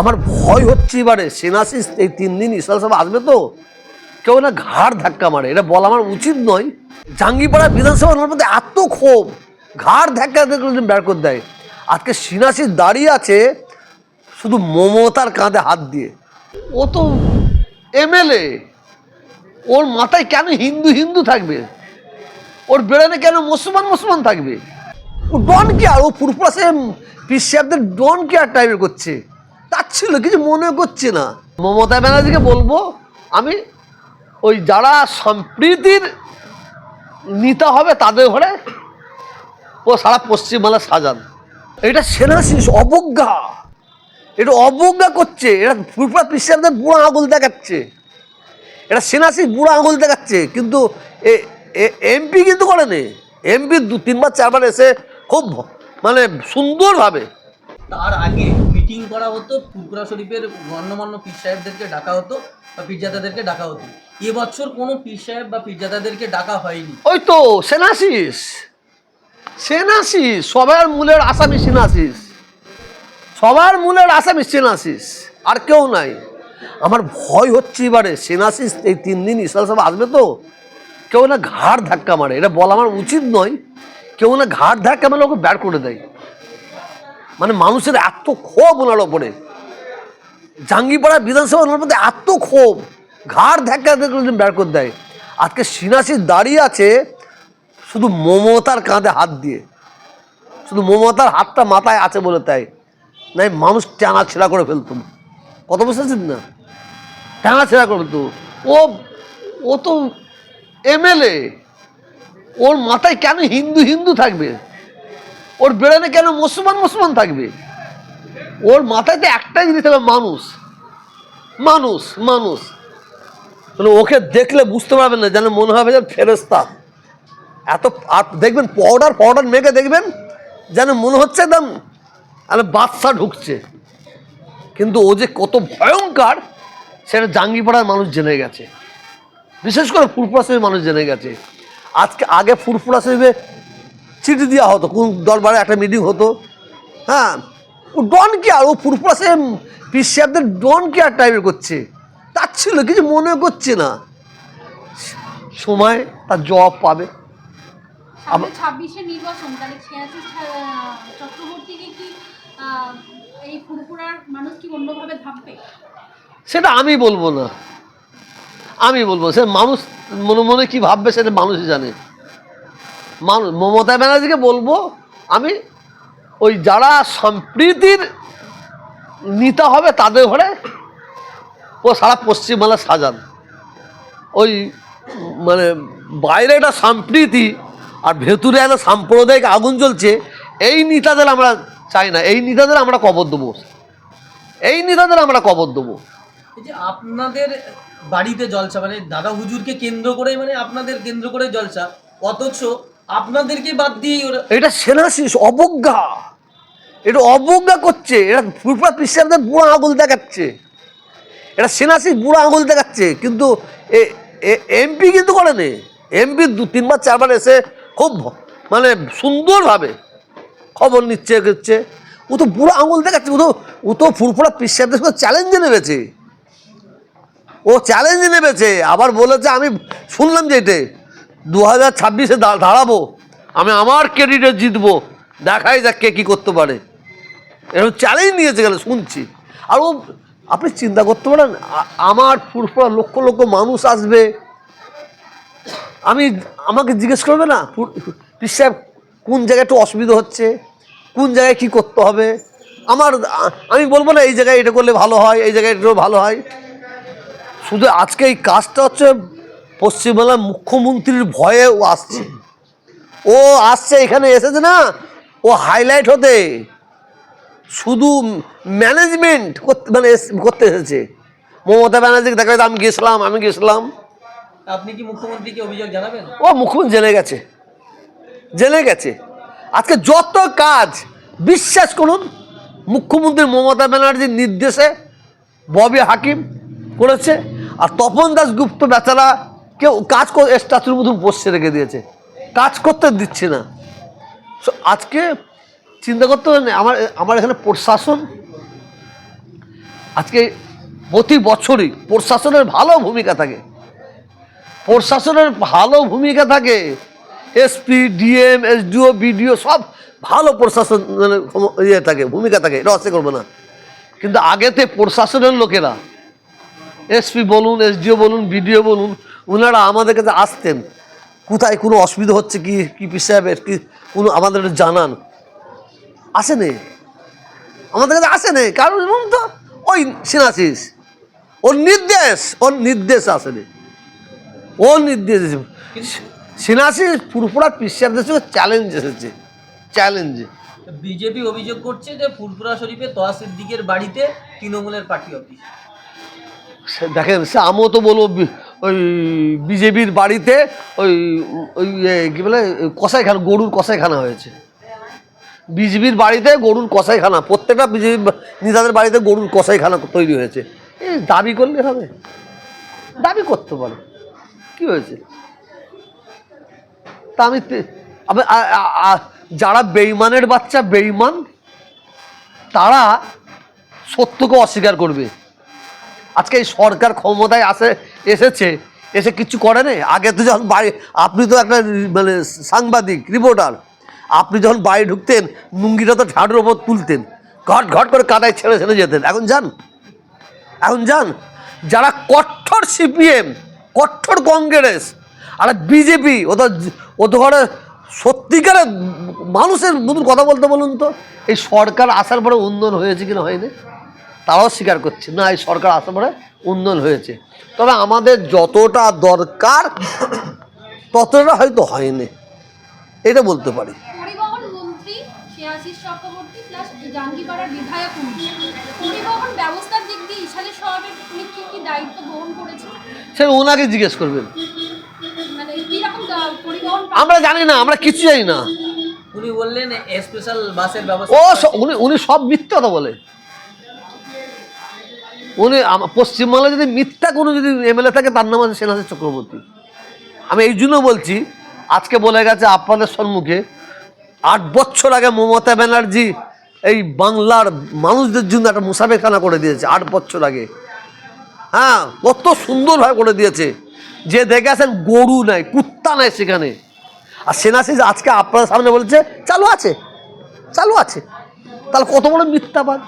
আমার ভয় হচ্ছে এবারে। সেনাসিস এই তিন দিন ইসলাম সাহেব আসবে তো? কেউ না ঘাড় ধাক্কা মারে, এটা বলা আমার উচিত নয়। জাঙ্গিপাড়া বিধানসভার মধ্যে এত ক্ষোভ, ঘাড় ধাক্কা বের করে দেয়। আজকে সিনাসিস দাঁড়িয়ে আছে শুধু মমতার কাঁধে হাত দিয়ে। ও তো এমএলএ, ওর মাথায় কেন হিন্দু হিন্দু থাকবে? ওর বেড়ানে কেন মুসলমান মুসলমান থাকবে? ও ডন কে আর? ও ফুরফুরা সে পিস সাহেবদের ডন কেয়ার টাইপের করছে? তার ছিল কিছু মনে করছে না। মমতা ব্যানার্জিকে বলব, আমি ওই যারা সম্প্রীতির নিতে হবে তাদের ঘরে ও সারা পশ্চিমবাংলা সাজান। এটা সেনা সেনাশিস অবজ্ঞা। এটা অবজ্ঞা করছে, এটা ফুরফুরা পিস সাহেবদের বুড়ো আঙুল দেখাচ্ছে। এটা সেনাসি বুড়ো আঙুল দেখাচ্ছে, কিন্তু এমপি কিন্তু করেনি। এমপি দু, তিনবার, চারবার এসে খুব মানে সুন্দরভাবে। তার আগে মিটিং করা হতো ফুরপুরা শরীফের গণ্যমান্য পীর সাহেবদেরকে ডাকা হতো বা পীরজাদাদেরকে ডাকা হতো। এবছর কোনো পীর সাহেব বা পীরজাদাদেরকে ডাকা হয়নি। ওই তো সেনাসিস সেনাসিস সবার মূলের আসামি সেনাসিস সবার মূলের আসামি সেনাসিস আর কেউ নাই। আমার ভয় হচ্ছে এবারে সেনাসিস এই তিন দিন ইসলাম সাহেব আসবে তো? কেউ না ঘাড় ধাক্কা মারে, এটা বলা আমার উচিত নয়। কেউ না ঘাড় ধাক্কা মারলে ওকে ব্যাট করে দেয়। মানে মানুষের এত ক্ষোভ ওনার ওপরে। জাঙ্গিপাড়া বিধানসভার মধ্যে এত ক্ষোভ। ঘাড় ধাক্কা বের করে দেয়। আজকে সিনাসিস দাঁড়িয়ে আছে শুধু মমতার কাঁধে হাত দিয়ে। শুধু মমতার হাতটা মাথায় আছে বলে তাই। নাই, মানুষ টানা ছেঁড়া করে ফেলতো। কত বুঝতেছেন না? টানা ছেঁড়া করে ফেলতো। ও ও তো এমএলএ। ওর মাথায় কেন হিন্দু হিন্দু থাকবে? ওর বেড়ানে কেন মুসলমান মুসলমান থাকবে? ওর মাথায় তো একটাই জিনিস থাকবে, মানুষ। মানুষ মানুষ। মানে ওকে দেখলে বুঝতে পারবেন না, যেন মনে হবে যেন ফেরেস্তা এত আর দেখবেন পাউডার পাউডার মেখে দেখবেন, যেন মনে হচ্ছে একদম আরে বাদশা ঢুকছে। কিন্তু ও যে কত ভয়ঙ্কর, সেটা জাঙ্গিপাড়ার মানুষ জেনে গেছে। বিশেষ করে ফুরফুরা মানুষ জেনে গেছে। আজকে আগে ফুরফুরা চিঠি দেওয়া হতো কোন দরবারে একটা মিটিং হতো। হ্যাঁ ও ডন কে আর ও ফুরফুরা শরীফ পিস সাহেবদের ডন কে আর টাইপের করছে? তার ছিল কিছু মনে করছে না। সময় তার জবাব পাবে। সামনে ছাব্বিশে নির্বাচন তাহলে ছিয়াশি চক্রবর্তীকে কি এই ফুরফুরার মানুষ কি অন্যভাবে ভাববে? সেটা আমি বলব না। আমি বলব সে মানুষ মনে মনে কি ভাববে সেটা মানুষই জানে। মানুষ মমতা ব্যানার্জিকে বলব, আমি ওই যারা সম্প্রীতির নিতে হবে তাদের ঘরে ও সারা পশ্চিমবাংলা সাজান। ওই মানে বাইরে একটা সম্প্রীতি আর ভেতরে একটা সাম্প্রদায়িক আগুন জ্বলছে, এই নেতাদের আমরা চাই না, এই নেতাদের আমরা কবর দেবো। এই নেতাদের আমরা কবর দেবো। যে আপনাদের বাড়িতে জলসা মানে দাদা হুজুরকে কেন্দ্র করে মানে আপনাদের কেন্দ্র করে জলসা, অথচ আপনাদেরকে বাদ ওরা এটা সেনাশিস, অবজ্ঞা। এটা অবজ্ঞা করছে। এটা ফুরফুরা পিসাবদের বুড়ো আঙুল দেখাচ্ছে। এটা সেনাশিস বুড়ো আঙুল দেখাচ্ছে। কিন্তু এমপি কিন্তু করেনি। এমপি দু, তিনবার, চারবার এসে খুব মানে সুন্দরভাবে খবর নিচ্ছে করছে ও তো বুড়ো আঙুল দেখাচ্ছে। ও তো ও তো ফুরফুরা পিসাবদের সঙ্গে চ্যালেঞ্জে নেমেছে। ও চ্যালেঞ্জ নেমেছে। আবার বলেছে, আমি শুনলাম যে এটে। দু হাজার ছাব্বিশে দাঁড়াবো। আমি আমার ক্রেডিটে জিতবো। দেখাই যাক কে কী করতে পারে। এরকম চ্যালেঞ্জ নিয়েছে গেলে, শুনছি। আর ও আপনি চিন্তা করতে পারেন আমার ফুরফুরা লক্ষ লক্ষ মানুষ আসবে। আমি আমাকে জিজ্ঞেস করবে না পিস সাহেব, কোন জায়গায় একটু অসুবিধা হচ্ছে? কোন জায়গায় কি করতে হবে? আমার আমি বলব না, এই জায়গায় এটা করলে ভালো হয়, এই জায়গায় এটা ভালো হয়। শুধু আজকে এই কাজটা হচ্ছে পশ্চিমবাংলার মুখ্যমন্ত্রীর ভয়ে ও আসছে। ও আসছে এখানে এসেছে না? ও হাইলাইট হতে। শুধু ম্যানেজমেন্ট করতে মানে করতে এসেছে। মমতা ব্যানার্জিকে দেখা যায় আমি গেছিলাম আমি গেছিলাম আপনি কি মুখ্যমন্ত্রীকে অভিযোগ জানাবেন? ও মুখ্যমন্ত্রী জেনে গেছে। জেনে গেছে। আজকে যত কাজ বিশ্বাস করুন মুখ্যমন্ত্রী মমতা ব্যানার্জির নির্দেশে ববি হাকিম করেছে আর তপন দাস গুপ্ত বেচারা কেউ কাজ করে স্ট্যাচুর মতন বসে রেখে দিয়েছে। কাজ করতে দিচ্ছে না। আজকে চিন্তা করতে হবে আমার আমার এখানে প্রশাসন, আজকে প্রতি বছরই প্রশাসনের ভালো ভূমিকা থাকে। প্রশাসনের ভালো ভূমিকা থাকে। এসপি ডিএম এসডিও বিডিও সব ভালো প্রশাসন মানে ইয়ে থাকে, ভূমিকা থাকে এটা অস্বীকার করব না। কিন্তু আগেতে প্রশাসনের লোকেরা এসপি বলুন এসডিও বলুন বিডিও বলুন ওনারা আমাদের কাছে আসতেন। কোথায় কোনো অসুবিধা হচ্ছে কি? কি সাহেবের? কি কোনো আমাদের জানান। আসেনি? আমাদের কাছে আসেনি? কারণ তো ওই সিনাসিস। ওর নির্দেশ ওর নির্দেশ আসেনি। ওর নির্দেশ সিনাসিস পুরোপুরা পিসারদের সঙ্গে চ্যালেঞ্জ এসেছে। চ্যালেঞ্জে বিজেপি অভিযোগ করছে যে ফুরফুরা শরীফে তোয়া সিদ্দিকের বাড়িতে তৃণমূলের পার্টি অফিস। দেখেন সে আমিও তো বলব ওই বিজেপির বাড়িতে ওই ওই কি বলে কসাইখানা, গরুর কসাইখানা হয়েছে। বিজেপির বাড়িতে গরুর কসাইখানা, প্রত্যেকটা বিজেপি নেতাদের বাড়িতে গরুর কসাইখানা তৈরি হয়েছে। এই দাবি করলে হবে। দাবি করতে পারে। কি হয়েছে? তা আমি যারা বেইমানের বাচ্চা, বেইমান, তারা সত্যকে অস্বীকার করবে। আজকে এই সরকার ক্ষমতায় আসে, এসেছে, এসে কিছু করে নেই আগে তো যখন বাড়ি, আপনি তো একটা মানে সাংবাদিক রিপোর্টার আপনি যখন বাড়ি ঢুকতেন লুঙ্গিটা তো ঝাড়ুর ওপর তুলতেন, ঘট ঘট করে কাদায় ছেড়ে ছেড়ে যেতেন। এখন যান এখন যান। যারা কঠোর সিপিএম, কঠোর কংগ্রেস, আর বিজেপি, ও তো ও তো ঘরে সত্যিকারের মানুষের মতন কথা বলতে বলুন তো। এই সরকার আসার পরে উন্নয়ন হয়েছে কিনা হয়নি? তারাও স্বীকার করছে না এই সরকার আসার পরে উন্নয়ন হয়েছে। তবে আমাদের যতটা দরকার ততটা হয়তো হয়নি। এটা বলতে পারি। পরিবহন মন্ত্রী শ্রেয়াশিস চক্রবর্তী প্লাস জাঙ্গিপাড়ার বিধায়ক উনি পরিবহন ব্যবস্থার দিক দিয়ে ইশালের শহরের উনি কি কি দায়িত্ব গ্রহণ করেছেন? সে ওনাকে জিজ্ঞেস করবেন। মানে আমরা জানি না আমরা কিছু জানি না। উনি বললেন স্পেশাল বাসের ও ব্যবস্থা উনি উনি সব মিথ্যা কথা বলে। উনি পশ্চিমবাংলায় যদি মিথ্যা কোনো যদি এমএলএ থাকে, তার নাম আছে সেনাথ চক্রবর্তী। আমি এই জন্য বলছি, আজকে বলে গেছে আপনাদের সম্মুখে, আট বছর আগে মমতা ব্যানার্জি এই বাংলার মানুষদের জন্য একটা মুসাফেখানা করে দিয়েছে, আট বছর আগে। হ্যাঁ কত সুন্দরভাবে করে দিয়েছে। যে দেখে আসেন গরু নাই, কুত্তা নাই সেখানে। আর সেনাশিস আজকে আপনার সামনে বলছে, চালু আছে চালু আছে। তাহলে কত বড় মিথ্যাবাদ?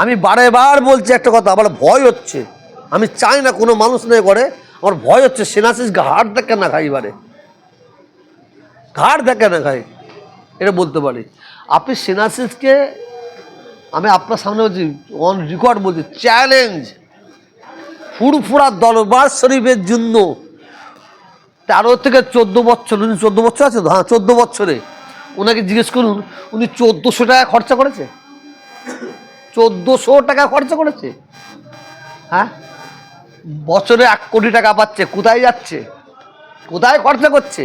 আমি বারে বার বলছি একটা কথা, আমার ভয় হচ্ছে। আমি চাই না কোনো মানুষ নেই করে আমার ভয় হচ্ছে সেনাশিস ঘাট দেখে না খাই এবারে। ঘাট দেখে না খাই, এটা বলতে পারি। আপনি সেনাশিসকে আমি আপনার সামনে বলছি অন রেকর্ড বলছি চ্যালেঞ্জ ফুরফুরা দরবার শরীফের জন্য। তেরো থেকে চোদ্দ বছর, উনি চোদ্দ বছর আছে তো? হ্যাঁ চোদ্দ বছরে। ওনাকে জিজ্ঞেস করুন, উনি চোদ্দোশো টাকা খরচা করেছে? চোদ্দোশো টাকা খরচা করেছে। হ্যাঁ? বছরে এক কোটি টাকা পাচ্ছে, কোথায় যাচ্ছে? কোথায় খরচা করছে?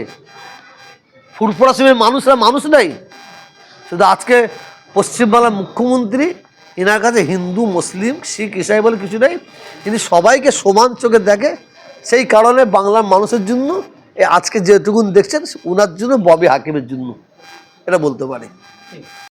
ফুরফুরা সিমের মানুষরা মানুষ নাই। শুধু আজকে পশ্চিমবাংলার মুখ্যমন্ত্রী, এনার কাছে হিন্দু, মুসলিম, শিখ, ইসাই বলে কিছু নেই, তিনি সবাইকে সমান চোখে দেখে সেই কারণে বাংলার মানুষের জন্য এ আজকে যেটুকুন দেখছেন ওনার জন্য ববি হাকিমের জন্য। এটা বলতে পারি।